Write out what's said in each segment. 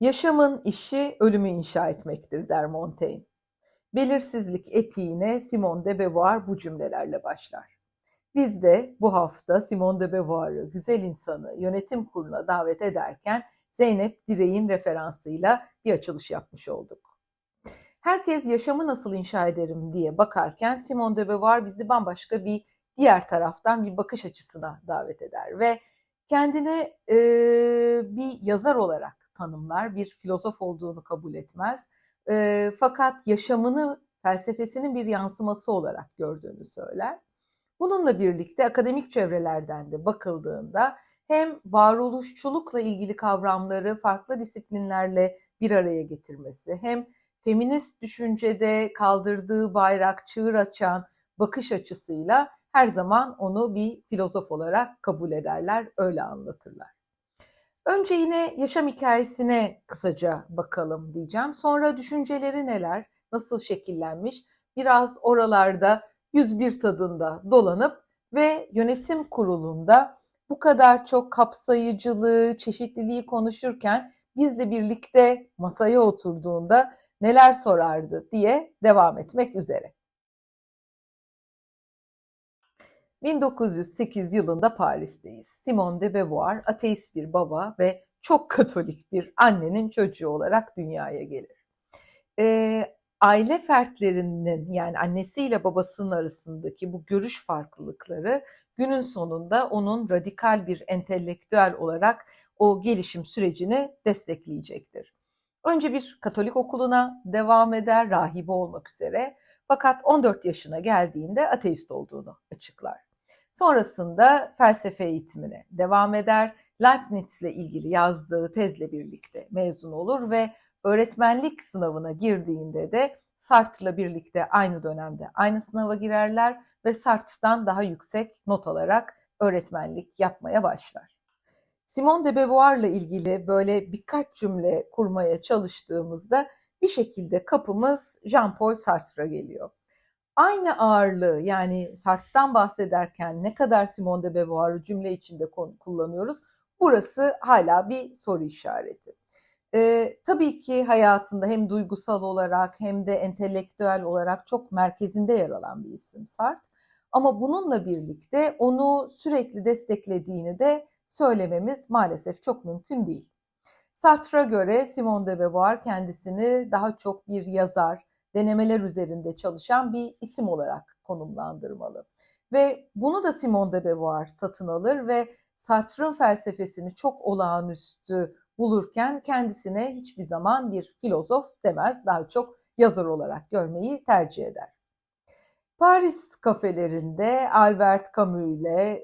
Yaşamın işi ölümü inşa etmektir der Montaigne. Belirsizlik etiğine Simone de Beauvoir bu cümlelerle başlar. Biz de bu hafta Simone de Beauvoir'ı, güzel insanı yönetim kuruluna davet ederken Zeynep Direğin referansıyla bir açılış yapmış olduk. Herkes yaşamı nasıl inşa ederim diye bakarken Simone de Beauvoir bizi bambaşka bir diğer taraftan bir bakış açısına davet eder ve kendine e, bir yazar olarak tanımlar, bir filozof olduğunu kabul etmez. E, fakat yaşamını felsefesinin bir yansıması olarak gördüğünü söyler. Bununla birlikte akademik çevrelerden de bakıldığında hem varoluşçulukla ilgili kavramları farklı disiplinlerle bir araya getirmesi, hem feminist düşüncede kaldırdığı bayrak çığır açan bakış açısıyla her zaman onu bir filozof olarak kabul ederler, öyle anlatırlar. Önce yine yaşam hikayesine kısaca bakalım diyeceğim. Sonra düşünceleri neler, nasıl şekillenmiş, biraz oralarda 101 tadında dolanıp ve yönetim kurulunda bu kadar çok kapsayıcılığı, çeşitliliği konuşurken bizle birlikte masaya oturduğunda neler sorardı diye devam etmek üzere. 1908 yılında Paris'teyiz. Simone de Beauvoir ateist bir baba ve çok katolik bir annenin çocuğu olarak dünyaya gelir. Ee, aile fertlerinin yani annesiyle babasının arasındaki bu görüş farklılıkları günün sonunda onun radikal bir entelektüel olarak o gelişim sürecini destekleyecektir. Önce bir Katolik okuluna devam eder, rahibe olmak üzere. Fakat 14 yaşına geldiğinde ateist olduğunu açıklar. Sonrasında felsefe eğitimine devam eder. Leibniz'le ilgili yazdığı tezle birlikte mezun olur ve öğretmenlik sınavına girdiğinde de Sartre'la birlikte aynı dönemde aynı sınava girerler ve Sartre'dan daha yüksek not alarak öğretmenlik yapmaya başlar. Simone de Beauvoir'la ilgili böyle birkaç cümle kurmaya çalıştığımızda bir şekilde kapımız Jean-Paul Sartre'a geliyor aynı ağırlığı yani Sartre'dan bahsederken ne kadar Simone de Beauvoir'ı cümle içinde kullanıyoruz? Burası hala bir soru işareti. Ee, tabii ki hayatında hem duygusal olarak hem de entelektüel olarak çok merkezinde yer alan bir isim Sartre. Ama bununla birlikte onu sürekli desteklediğini de söylememiz maalesef çok mümkün değil. Sartre'a göre Simone de Beauvoir kendisini daha çok bir yazar, denemeler üzerinde çalışan bir isim olarak konumlandırmalı. Ve bunu da Simone de Beauvoir satın alır ve Sartre'ın felsefesini çok olağanüstü bulurken kendisine hiçbir zaman bir filozof demez, daha çok yazar olarak görmeyi tercih eder. Paris kafelerinde Albert Camus ile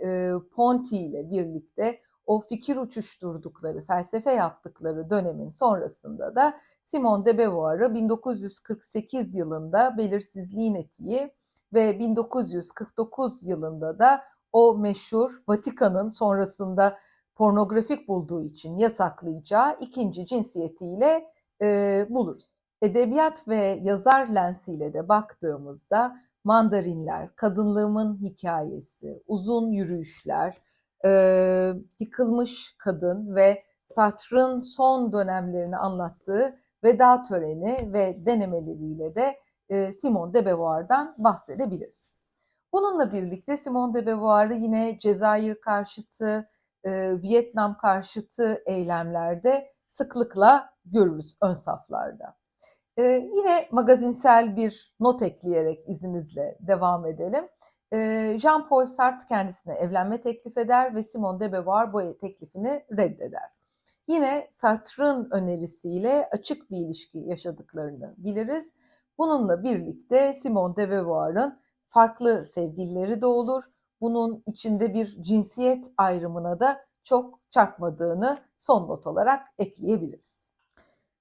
Ponty ile birlikte o fikir uçuşturdukları, felsefe yaptıkları dönemin sonrasında da Simone de Beauvoir'ı 1948 yılında Belirsizliğin Etiği ve 1949 yılında da o meşhur Vatikan'ın sonrasında pornografik bulduğu için yasaklayacağı ikinci cinsiyetiyle e, buluruz. Edebiyat ve yazar lensiyle de baktığımızda mandarinler, kadınlığımın hikayesi, uzun yürüyüşler, e, yıkılmış kadın ve Sartre'ın son dönemlerini anlattığı veda töreni ve denemeleriyle de e, Simone de Beauvoir'dan bahsedebiliriz. Bununla birlikte Simone de Beauvoir'ı yine Cezayir karşıtı, e, Vietnam karşıtı eylemlerde sıklıkla görürüz ön saflarda. E, yine magazinsel bir not ekleyerek izninizle devam edelim. Jean-Paul Sartre kendisine evlenme teklif eder ve Simone de Beauvoir bu teklifini reddeder. Yine Sartre'ın önerisiyle açık bir ilişki yaşadıklarını biliriz. Bununla birlikte Simone de Beauvoir'ın farklı sevgilileri de olur. Bunun içinde bir cinsiyet ayrımına da çok çarpmadığını son not olarak ekleyebiliriz.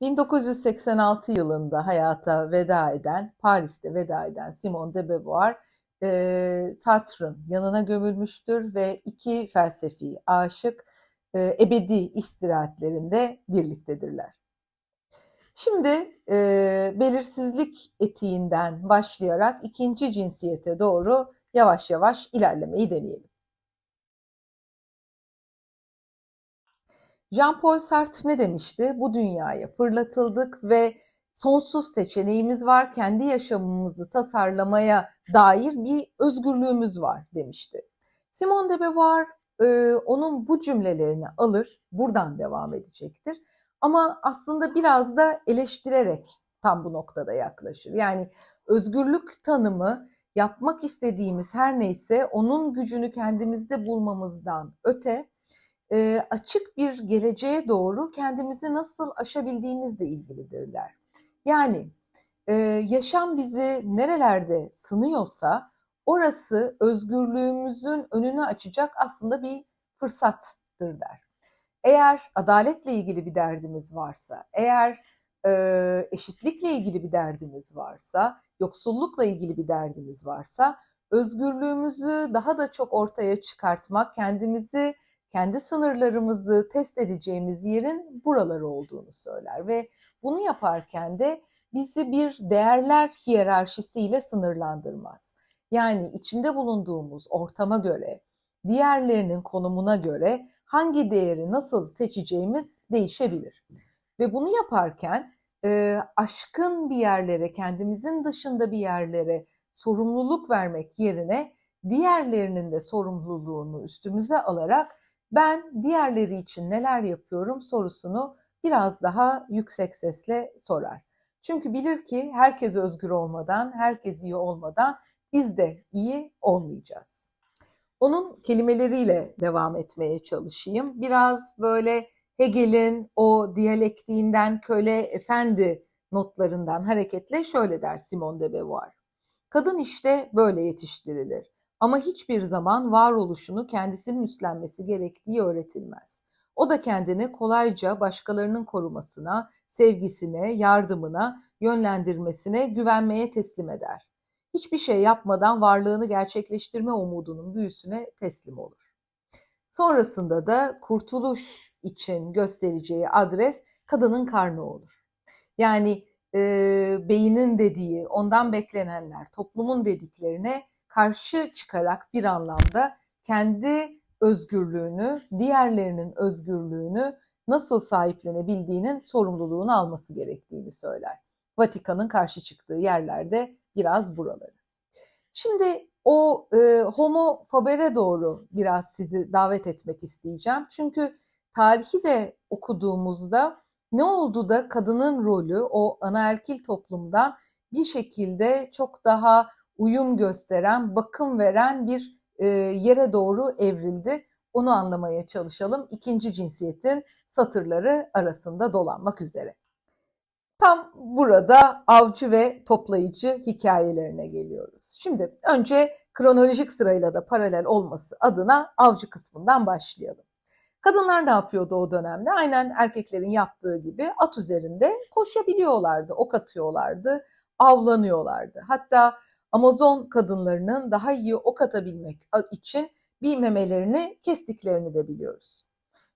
1986 yılında hayata veda eden, Paris'te veda eden Simone de Beauvoir e, Sartre'ın yanına gömülmüştür ve iki felsefi aşık e, ebedi istirahatlerinde birliktedirler. Şimdi e, belirsizlik etiğinden başlayarak ikinci cinsiyete doğru yavaş yavaş ilerlemeyi deneyelim. Jean-Paul Sartre ne demişti? Bu dünyaya fırlatıldık ve sonsuz seçeneğimiz var. Kendi yaşamımızı tasarlamaya dair bir özgürlüğümüz var demişti. Simone de Beauvoir e, onun bu cümlelerini alır, buradan devam edecektir. Ama aslında biraz da eleştirerek tam bu noktada yaklaşır. Yani özgürlük tanımı yapmak istediğimiz her neyse onun gücünü kendimizde bulmamızdan öte e, açık bir geleceğe doğru kendimizi nasıl aşabildiğimizle ilgilidirler. Yani e, yaşam bizi nerelerde sınıyorsa orası özgürlüğümüzün önünü açacak aslında bir fırsattır der. Eğer adaletle ilgili bir derdimiz varsa, eğer e, eşitlikle ilgili bir derdimiz varsa, yoksullukla ilgili bir derdimiz varsa, özgürlüğümüzü daha da çok ortaya çıkartmak, kendimizi, kendi sınırlarımızı test edeceğimiz yerin buraları olduğunu söyler ve bunu yaparken de bizi bir değerler hiyerarşisiyle sınırlandırmaz. Yani içinde bulunduğumuz ortama göre, diğerlerinin konumuna göre hangi değeri nasıl seçeceğimiz değişebilir. Ve bunu yaparken e, aşkın bir yerlere, kendimizin dışında bir yerlere sorumluluk vermek yerine diğerlerinin de sorumluluğunu üstümüze alarak ben diğerleri için neler yapıyorum sorusunu biraz daha yüksek sesle sorar. Çünkü bilir ki herkes özgür olmadan, herkes iyi olmadan biz de iyi olmayacağız. Onun kelimeleriyle devam etmeye çalışayım. Biraz böyle Hegel'in o diyalektiğinden köle efendi notlarından hareketle şöyle der Simone de Beauvoir. Kadın işte böyle yetiştirilir ama hiçbir zaman varoluşunu kendisinin üstlenmesi gerektiği öğretilmez. O da kendini kolayca başkalarının korumasına, sevgisine, yardımına, yönlendirmesine, güvenmeye teslim eder. Hiçbir şey yapmadan varlığını gerçekleştirme umudunun büyüsüne teslim olur. Sonrasında da kurtuluş için göstereceği adres kadının karnı olur. Yani e, beynin dediği, ondan beklenenler, toplumun dediklerine karşı çıkarak bir anlamda kendi özgürlüğünü, diğerlerinin özgürlüğünü nasıl sahiplenebildiğinin sorumluluğunu alması gerektiğini söyler. Vatikan'ın karşı çıktığı yerlerde biraz buraları. Şimdi o e, Homo Faber'e doğru biraz sizi davet etmek isteyeceğim. Çünkü tarihi de okuduğumuzda ne oldu da kadının rolü o anaerkil toplumdan bir şekilde çok daha uyum gösteren, bakım veren bir e, yere doğru evrildi. Onu anlamaya çalışalım. İkinci cinsiyetin satırları arasında dolanmak üzere. Tam burada avcı ve toplayıcı hikayelerine geliyoruz. Şimdi önce kronolojik sırayla da paralel olması adına avcı kısmından başlayalım. Kadınlar ne yapıyordu o dönemde? Aynen erkeklerin yaptığı gibi at üzerinde koşabiliyorlardı, ok atıyorlardı, avlanıyorlardı. Hatta Amazon kadınlarının daha iyi ok atabilmek için bir memelerini kestiklerini de biliyoruz.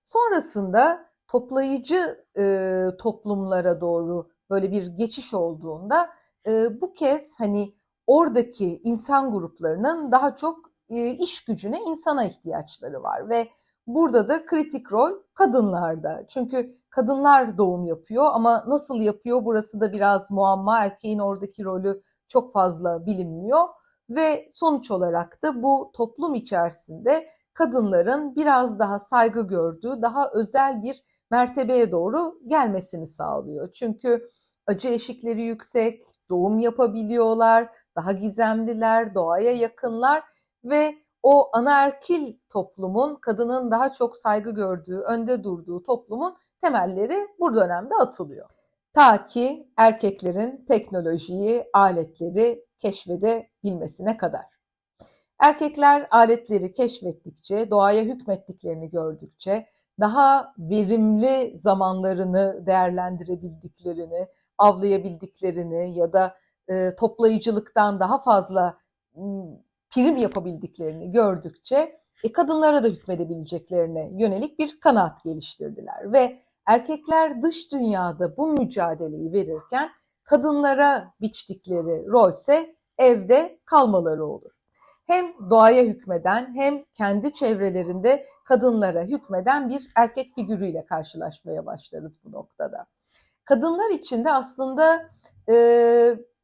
Sonrasında toplayıcı e, toplumlara doğru böyle bir geçiş olduğunda e, bu kez hani oradaki insan gruplarının daha çok e, iş gücüne, insana ihtiyaçları var ve burada da kritik rol kadınlarda. Çünkü kadınlar doğum yapıyor ama nasıl yapıyor burası da biraz muamma. Erkeğin oradaki rolü çok fazla bilinmiyor ve sonuç olarak da bu toplum içerisinde kadınların biraz daha saygı gördüğü, daha özel bir mertebeye doğru gelmesini sağlıyor. Çünkü acı eşikleri yüksek, doğum yapabiliyorlar, daha gizemliler, doğaya yakınlar ve o anaerkil toplumun, kadının daha çok saygı gördüğü, önde durduğu toplumun temelleri bu dönemde atılıyor. Ta ki erkeklerin teknolojiyi, aletleri keşfedebilmesine kadar. Erkekler aletleri keşfettikçe, doğaya hükmettiklerini gördükçe, daha verimli zamanlarını değerlendirebildiklerini, avlayabildiklerini ya da e, toplayıcılıktan daha fazla prim yapabildiklerini gördükçe e, kadınlara da hükmedebileceklerine yönelik bir kanaat geliştirdiler ve erkekler dış dünyada bu mücadeleyi verirken kadınlara biçtikleri rolse evde kalmaları olur. hem doğaya hükmeden hem kendi çevrelerinde kadınlara hükmeden bir erkek figürüyle karşılaşmaya başlarız bu noktada. Kadınlar için de aslında e,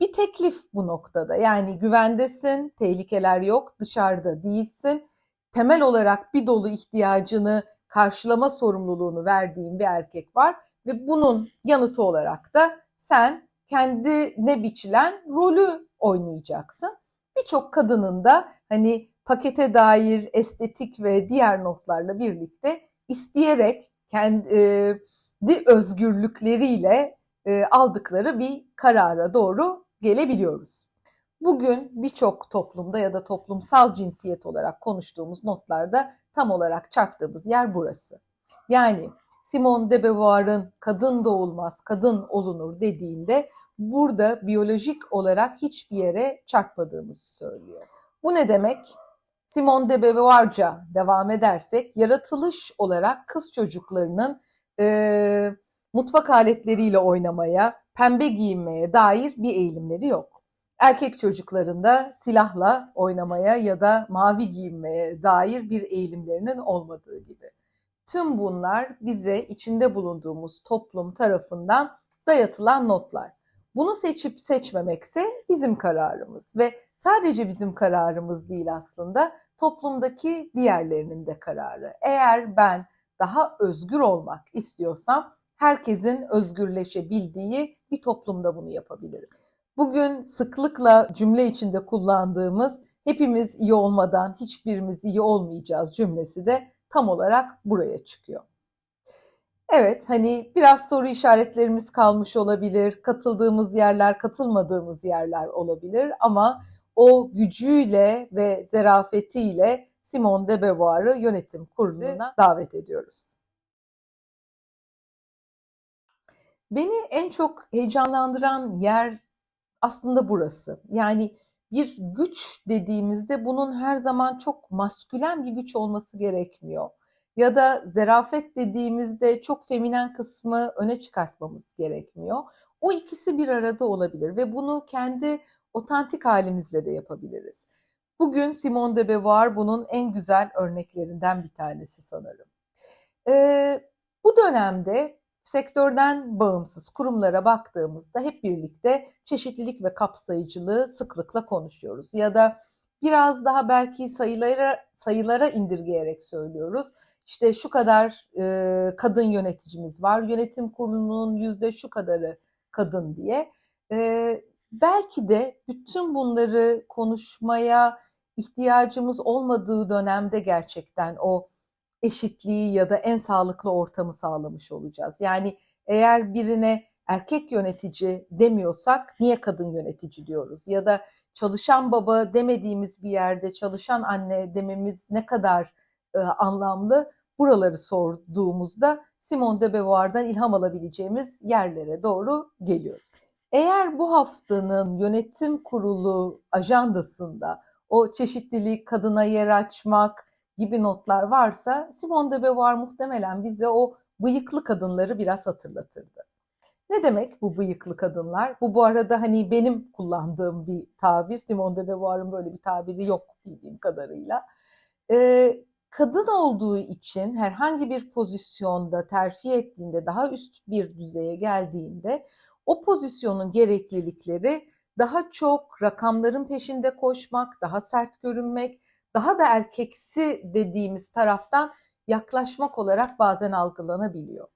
bir teklif bu noktada. Yani güvendesin, tehlikeler yok, dışarıda değilsin. Temel olarak bir dolu ihtiyacını karşılama sorumluluğunu verdiğin bir erkek var ve bunun yanıtı olarak da sen kendine biçilen rolü oynayacaksın. Birçok kadının da hani pakete dair estetik ve diğer notlarla birlikte isteyerek kendi özgürlükleriyle e, aldıkları bir karara doğru gelebiliyoruz. Bugün birçok toplumda ya da toplumsal cinsiyet olarak konuştuğumuz notlarda tam olarak çarptığımız yer burası. Yani Simone de Beauvoir'ın kadın doğulmaz, kadın olunur dediğinde burada biyolojik olarak hiçbir yere çarpmadığımızı söylüyor. Bu ne demek? Simone de Beauvoir'ca devam edersek yaratılış olarak kız çocuklarının e, mutfak aletleriyle oynamaya, pembe giyinmeye dair bir eğilimleri yok. Erkek çocuklarında silahla oynamaya ya da mavi giyinmeye dair bir eğilimlerinin olmadığı gibi. Tüm bunlar bize içinde bulunduğumuz toplum tarafından dayatılan notlar. Bunu seçip seçmemekse bizim kararımız ve sadece bizim kararımız değil aslında toplumdaki diğerlerinin de kararı. Eğer ben daha özgür olmak istiyorsam herkesin özgürleşebildiği bir toplumda bunu yapabilirim. Bugün sıklıkla cümle içinde kullandığımız hepimiz iyi olmadan hiçbirimiz iyi olmayacağız cümlesi de tam olarak buraya çıkıyor. Evet hani biraz soru işaretlerimiz kalmış olabilir. Katıldığımız yerler, katılmadığımız yerler olabilir ama o gücüyle ve zerafetiyle Simone de Beauvoir'ı yönetim kuruluna davet ediyoruz. Beni en çok heyecanlandıran yer aslında burası. Yani bir güç dediğimizde bunun her zaman çok maskülen bir güç olması gerekmiyor. Ya da zerafet dediğimizde çok feminen kısmı öne çıkartmamız gerekmiyor. O ikisi bir arada olabilir ve bunu kendi otantik halimizle de yapabiliriz. Bugün Simone de Beauvoir bunun en güzel örneklerinden bir tanesi sanırım. Ee, bu dönemde sektörden bağımsız kurumlara baktığımızda hep birlikte çeşitlilik ve kapsayıcılığı sıklıkla konuşuyoruz. Ya da biraz daha belki sayılara sayılara indirgeyerek söylüyoruz. İşte şu kadar e, kadın yöneticimiz var, yönetim kurulunun yüzde şu kadarı kadın diye. E, belki de bütün bunları konuşmaya ihtiyacımız olmadığı dönemde gerçekten o eşitliği ya da en sağlıklı ortamı sağlamış olacağız. Yani eğer birine erkek yönetici demiyorsak niye kadın yönetici diyoruz? Ya da çalışan baba demediğimiz bir yerde çalışan anne dememiz ne kadar e, anlamlı? Buraları sorduğumuzda Simone de Beauvoir'dan ilham alabileceğimiz yerlere doğru geliyoruz. Eğer bu haftanın yönetim kurulu ajandasında o çeşitlilik, kadına yer açmak, gibi notlar varsa Simone de Beauvoir muhtemelen bize o bıyıklı kadınları biraz hatırlatırdı. Ne demek bu bıyıklı kadınlar? Bu bu arada hani benim kullandığım bir tabir. Simone de Beauvoir'ın böyle bir tabiri yok bildiğim kadarıyla. Ee, kadın olduğu için herhangi bir pozisyonda terfi ettiğinde, daha üst bir düzeye geldiğinde o pozisyonun gereklilikleri daha çok rakamların peşinde koşmak, daha sert görünmek, daha da erkeksi dediğimiz taraftan yaklaşmak olarak bazen algılanabiliyor.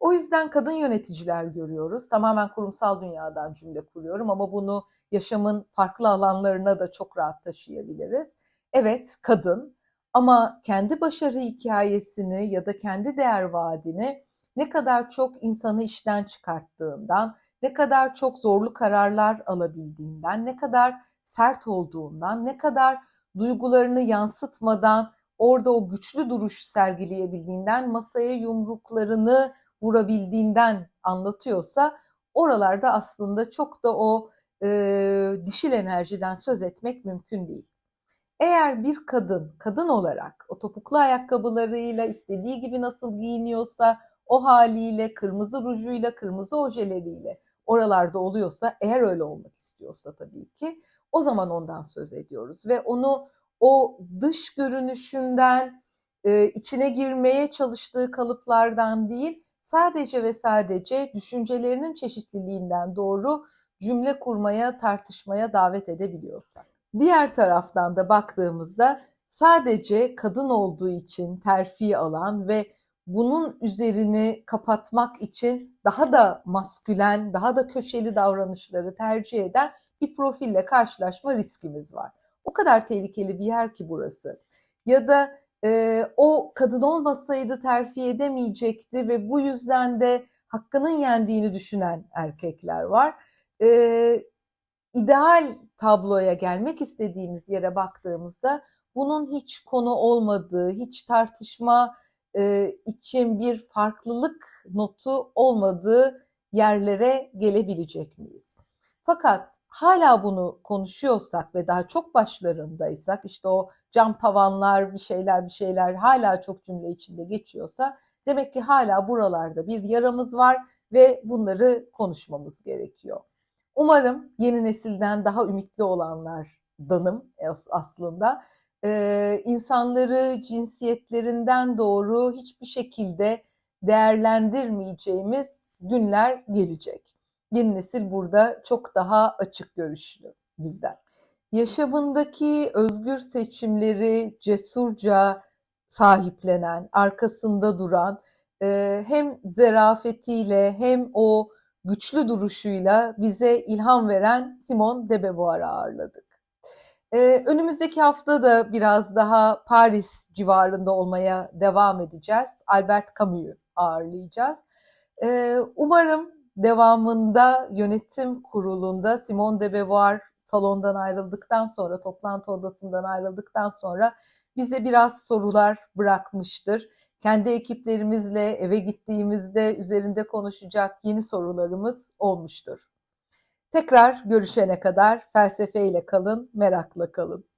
O yüzden kadın yöneticiler görüyoruz. Tamamen kurumsal dünyadan cümle kuruyorum ama bunu yaşamın farklı alanlarına da çok rahat taşıyabiliriz. Evet kadın ama kendi başarı hikayesini ya da kendi değer vaadini ne kadar çok insanı işten çıkarttığından, ne kadar çok zorlu kararlar alabildiğinden, ne kadar sert olduğundan, ne kadar duygularını yansıtmadan orada o güçlü duruş sergileyebildiğinden, masaya yumruklarını vurabildiğinden anlatıyorsa oralarda aslında çok da o e, dişil enerjiden söz etmek mümkün değil. Eğer bir kadın, kadın olarak o topuklu ayakkabılarıyla istediği gibi nasıl giyiniyorsa o haliyle, kırmızı rujuyla, kırmızı ojeleriyle oralarda oluyorsa, eğer öyle olmak istiyorsa tabii ki o zaman ondan söz ediyoruz ve onu o dış görünüşünden, e, içine girmeye çalıştığı kalıplardan değil, sadece ve sadece düşüncelerinin çeşitliliğinden doğru cümle kurmaya, tartışmaya davet edebiliyorsak. Diğer taraftan da baktığımızda sadece kadın olduğu için terfi alan ve bunun üzerini kapatmak için daha da maskülen, daha da köşeli davranışları tercih eden bir profille karşılaşma riskimiz var. O kadar tehlikeli bir yer ki burası. Ya da e, o kadın olmasaydı terfi edemeyecekti ve bu yüzden de hakkının yendiğini düşünen erkekler var. E, ideal tabloya gelmek istediğimiz yere baktığımızda bunun hiç konu olmadığı, hiç tartışma e, için bir farklılık notu olmadığı yerlere gelebilecek miyiz? Fakat hala bunu konuşuyorsak ve daha çok başlarındaysak işte o cam tavanlar bir şeyler bir şeyler hala çok cümle içinde geçiyorsa demek ki hala buralarda bir yaramız var ve bunları konuşmamız gerekiyor. Umarım yeni nesilden daha ümitli olanlardanım aslında. Ee, insanları cinsiyetlerinden doğru hiçbir şekilde değerlendirmeyeceğimiz günler gelecek. Yeni nesil burada çok daha açık görüşlü bizden. Yaşamındaki özgür seçimleri cesurca sahiplenen, arkasında duran, e, hem zerafetiyle hem o güçlü duruşuyla bize ilham veren Simone de Beauvoir'ı ağırladık. Ee, önümüzdeki hafta da biraz daha Paris civarında olmaya devam edeceğiz. Albert Camus'u ağırlayacağız. Ee, umarım devamında yönetim kurulunda Simone de Beauvoir salondan ayrıldıktan sonra, toplantı odasından ayrıldıktan sonra bize biraz sorular bırakmıştır. Kendi ekiplerimizle eve gittiğimizde üzerinde konuşacak yeni sorularımız olmuştur. Tekrar görüşene kadar felsefeyle kalın, merakla kalın.